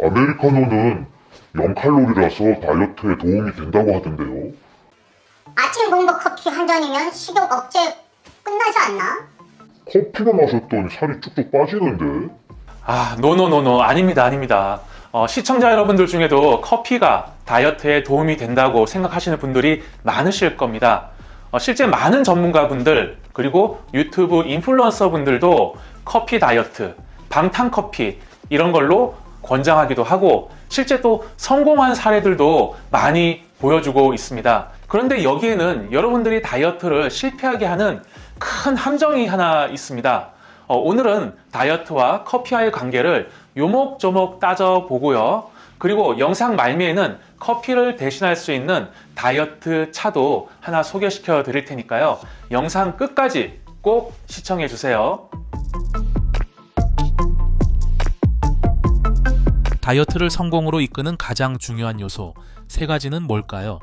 아메리카노는 0칼로리라서 다이어트에 도움이 된다고 하던데요. 아침 공복 커피 한 잔이면 식욕 억제 끝나지 않나? 커피만 마셨더니 살이 쭉쭉 빠지는데. 아, 노노노노. 아닙니다, 아닙니다. 어, 시청자 여러분들 중에도 커피가 다이어트에 도움이 된다고 생각하시는 분들이 많으실 겁니다. 어, 실제 많은 전문가분들, 그리고 유튜브 인플루언서 분들도 커피 다이어트, 방탄 커피, 이런 걸로 권장하기도 하고, 실제 또 성공한 사례들도 많이 보여주고 있습니다. 그런데 여기에는 여러분들이 다이어트를 실패하게 하는 큰 함정이 하나 있습니다. 어, 오늘은 다이어트와 커피와의 관계를 요목조목 따져보고요. 그리고 영상 말미에는 커피를 대신할 수 있는 다이어트 차도 하나 소개시켜 드릴 테니까요. 영상 끝까지 꼭 시청해 주세요. 다이어트를 성공으로 이끄는 가장 중요한 요소 세 가지는 뭘까요?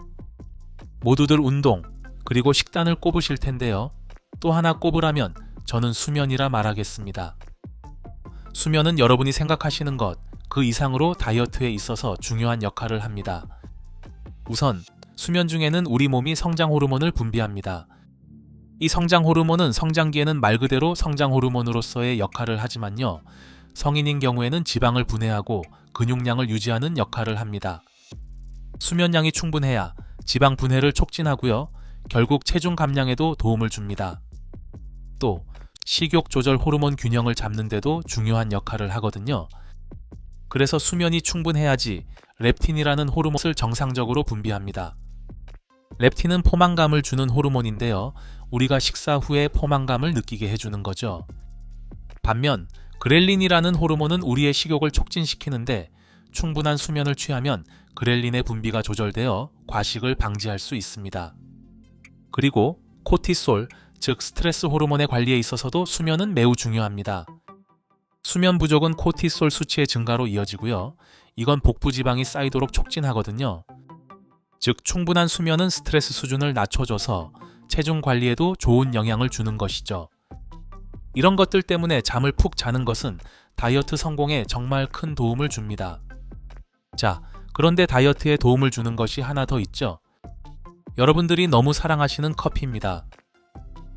모두들 운동, 그리고 식단을 꼽으실 텐데요. 또 하나 꼽으라면 저는 수면이라 말하겠습니다. 수면은 여러분이 생각하시는 것, 그 이상으로 다이어트에 있어서 중요한 역할을 합니다. 우선, 수면 중에는 우리 몸이 성장 호르몬을 분비합니다. 이 성장 호르몬은 성장기에는 말 그대로 성장 호르몬으로서의 역할을 하지만요. 성인인 경우에는 지방을 분해하고 근육량을 유지하는 역할을 합니다. 수면량이 충분해야 지방 분해를 촉진하고요. 결국 체중 감량에도 도움을 줍니다. 또 식욕 조절 호르몬 균형을 잡는데도 중요한 역할을 하거든요. 그래서 수면이 충분해야지 렙틴이라는 호르몬을 정상적으로 분비합니다. 렙틴은 포만감을 주는 호르몬인데요. 우리가 식사 후에 포만감을 느끼게 해주는 거죠. 반면 그렐린이라는 호르몬은 우리의 식욕을 촉진시키는데 충분한 수면을 취하면 그렐린의 분비가 조절되어 과식을 방지할 수 있습니다. 그리고 코티솔, 즉 스트레스 호르몬의 관리에 있어서도 수면은 매우 중요합니다. 수면 부족은 코티솔 수치의 증가로 이어지고요. 이건 복부 지방이 쌓이도록 촉진하거든요. 즉 충분한 수면은 스트레스 수준을 낮춰줘서 체중 관리에도 좋은 영향을 주는 것이죠. 이런 것들 때문에 잠을 푹 자는 것은 다이어트 성공에 정말 큰 도움을 줍니다. 자, 그런데 다이어트에 도움을 주는 것이 하나 더 있죠. 여러분들이 너무 사랑하시는 커피입니다.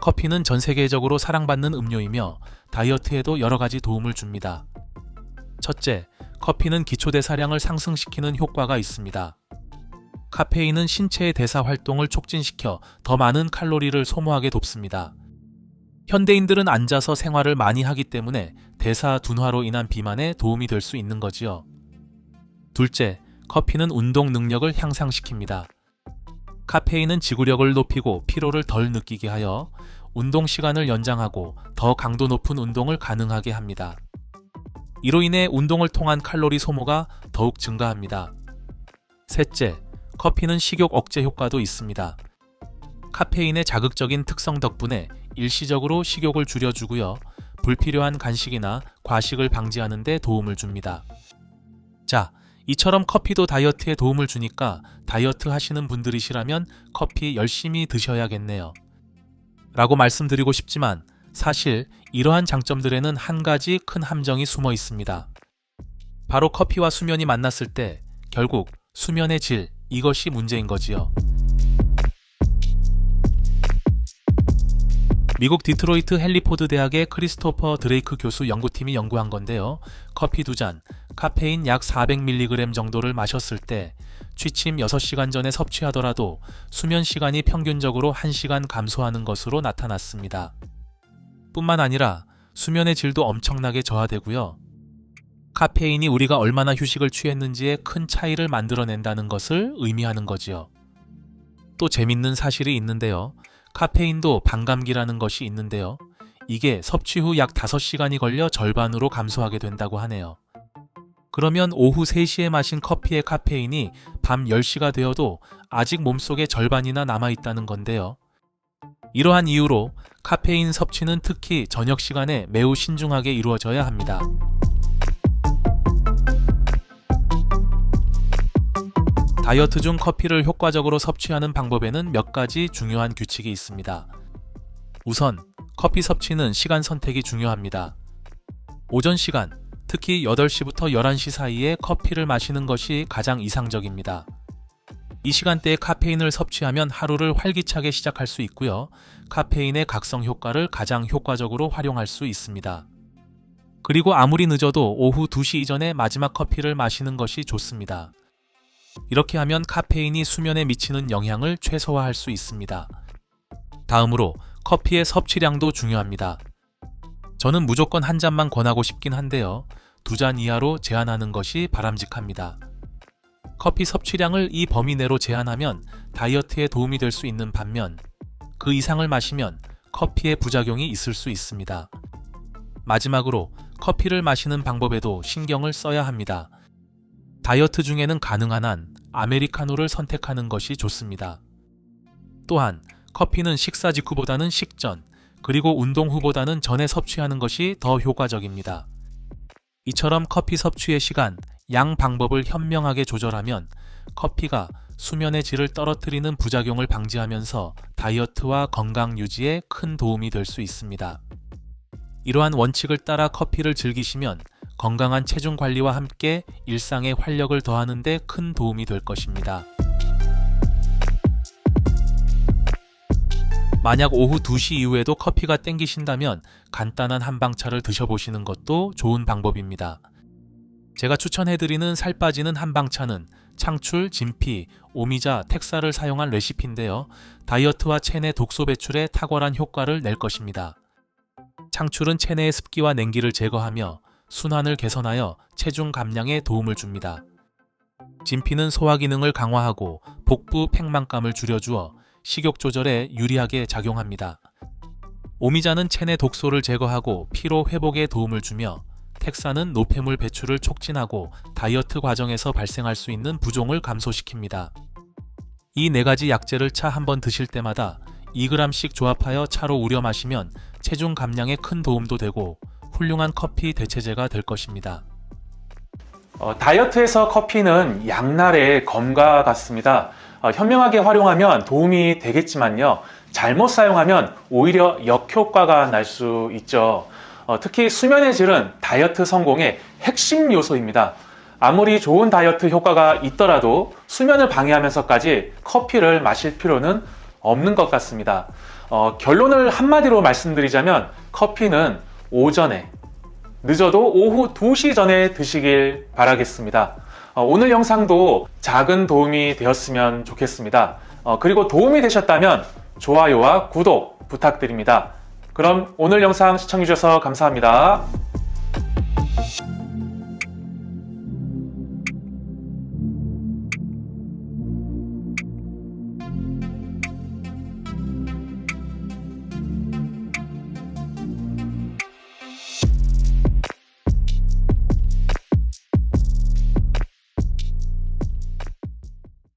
커피는 전 세계적으로 사랑받는 음료이며 다이어트에도 여러 가지 도움을 줍니다. 첫째, 커피는 기초 대사량을 상승시키는 효과가 있습니다. 카페인은 신체의 대사 활동을 촉진시켜 더 많은 칼로리를 소모하게 돕습니다. 현대인들은 앉아서 생활을 많이 하기 때문에 대사 둔화로 인한 비만에 도움이 될 수 있는 거지요. 둘째, 커피는 운동 능력을 향상시킵니다. 카페인은 지구력을 높이고 피로를 덜 느끼게 하여 운동 시간을 연장하고 더 강도 높은 운동을 가능하게 합니다. 이로 인해 운동을 통한 칼로리 소모가 더욱 증가합니다. 셋째, 커피는 식욕 억제 효과도 있습니다. 카페인의 자극적인 특성 덕분에 일시적으로 식욕을 줄여주고요. 불필요한 간식이나 과식을 방지하는 데 도움을 줍니다. 자, 이처럼 커피도 다이어트에 도움을 주니까 다이어트 하시는 분들이시라면 커피 열심히 드셔야겠네요. 라고 말씀드리고 싶지만 사실 이러한 장점들에는 한 가지 큰 함정이 숨어 있습니다. 바로 커피와 수면이 만났을 때 결국 수면의 질, 이것이 문제인 거지요. 미국 디트로이트 헨리포드 대학의 크리스토퍼 드레이크 교수 연구팀이 연구한 건데요. 커피 두 잔, 카페인 약 400mg 정도를 마셨을 때 취침 6시간 전에 섭취하더라도 수면 시간이 평균적으로 1시간 감소하는 것으로 나타났습니다. 뿐만 아니라 수면의 질도 엄청나게 저하되고요. 카페인이 우리가 얼마나 휴식을 취했는지에 큰 차이를 만들어낸다는 것을 의미하는 거지요. 또 재밌는 사실이 있는데요. 카페인도 반감기라는 것이 있는데요. 이게 섭취 후 약 5시간이 걸려 절반으로 감소하게 된다고 하네요. 그러면 오후 3시에 마신 커피의 카페인이 밤 10시가 되어도 아직 몸속에 절반이나 남아있다는 건데요. 이러한 이유로 카페인 섭취는 특히 저녁 시간에 매우 신중하게 이루어져야 합니다. 다이어트 중 커피를 효과적으로 섭취하는 방법에는 몇 가지 중요한 규칙이 있습니다. 우선, 커피 섭취는 시간 선택이 중요합니다. 오전 시간, 특히 8시부터 11시 사이에 커피를 마시는 것이 가장 이상적입니다. 이 시간대에 카페인을 섭취하면 하루를 활기차게 시작할 수 있고요. 카페인의 각성 효과를 가장 효과적으로 활용할 수 있습니다. 그리고 아무리 늦어도 오후 2시 이전에 마지막 커피를 마시는 것이 좋습니다. 이렇게 하면 카페인이 수면에 미치는 영향을 최소화할 수 있습니다. 다음으로 커피의 섭취량도 중요합니다. 저는 무조건 한 잔만 권하고 싶긴 한데요. 두 잔 이하로 제한하는 것이 바람직합니다. 커피 섭취량을 이 범위 내로 제한하면 다이어트에 도움이 될 수 있는 반면 그 이상을 마시면 커피의 부작용이 있을 수 있습니다. 마지막으로 커피를 마시는 방법에도 신경을 써야 합니다. 다이어트 중에는 가능한 한 아메리카노를 선택하는 것이 좋습니다. 또한 커피는 식사 직후보다는 식전, 그리고 운동 후보다는 전에 섭취하는 것이 더 효과적입니다. 이처럼 커피 섭취의 시간, 양 방법을 현명하게 조절하면 커피가 수면의 질을 떨어뜨리는 부작용을 방지하면서 다이어트와 건강 유지에 큰 도움이 될 수 있습니다. 이러한 원칙을 따라 커피를 즐기시면 건강한 체중 관리와 함께 일상에 활력을 더하는 데 큰 도움이 될 것입니다. 만약 오후 2시 이후에도 커피가 땡기신다면 간단한 한방차를 드셔보시는 것도 좋은 방법입니다. 제가 추천해드리는 살 빠지는 한방차는 창출, 진피, 오미자, 텍사를 사용한 레시피인데요. 다이어트와 체내 독소 배출에 탁월한 효과를 낼 것입니다. 창출은 체내의 습기와 냉기를 제거하며 순환을 개선하여 체중 감량에 도움을 줍니다. 진피는 소화 기능을 강화하고 복부 팽만감을 줄여주어 식욕 조절에 유리하게 작용합니다. 오미자는 체내 독소를 제거하고 피로 회복에 도움을 주며 텍사는 노폐물 배출을 촉진하고 다이어트 과정에서 발생할 수 있는 부종을 감소시킵니다. 이 네 가지 약재를 차 한 번 드실 때마다 2g씩 조합하여 차로 우려 마시면 체중 감량에 큰 도움도 되고 훌륭한 커피 대체제가 될 것입니다. 어, 다이어트에서 커피는 양날의 검과 같습니다. 어, 현명하게 활용하면 도움이 되겠지만요. 잘못 사용하면 오히려 역효과가 날 수 있죠. 어, 특히 수면의 질은 다이어트 성공의 핵심 요소입니다. 아무리 좋은 다이어트 효과가 있더라도 수면을 방해하면서까지 커피를 마실 필요는 없는 것 같습니다. 어, 결론을 한마디로 말씀드리자면 커피는 오전에 늦어도 오후 2시 전에 드시길 바라겠습니다. 어, 오늘 영상도 작은 도움이 되었으면 좋겠습니다. 어, 그리고 도움이 되셨다면 좋아요와 구독 부탁드립니다. 그럼 오늘 영상 시청해주셔서 감사합니다.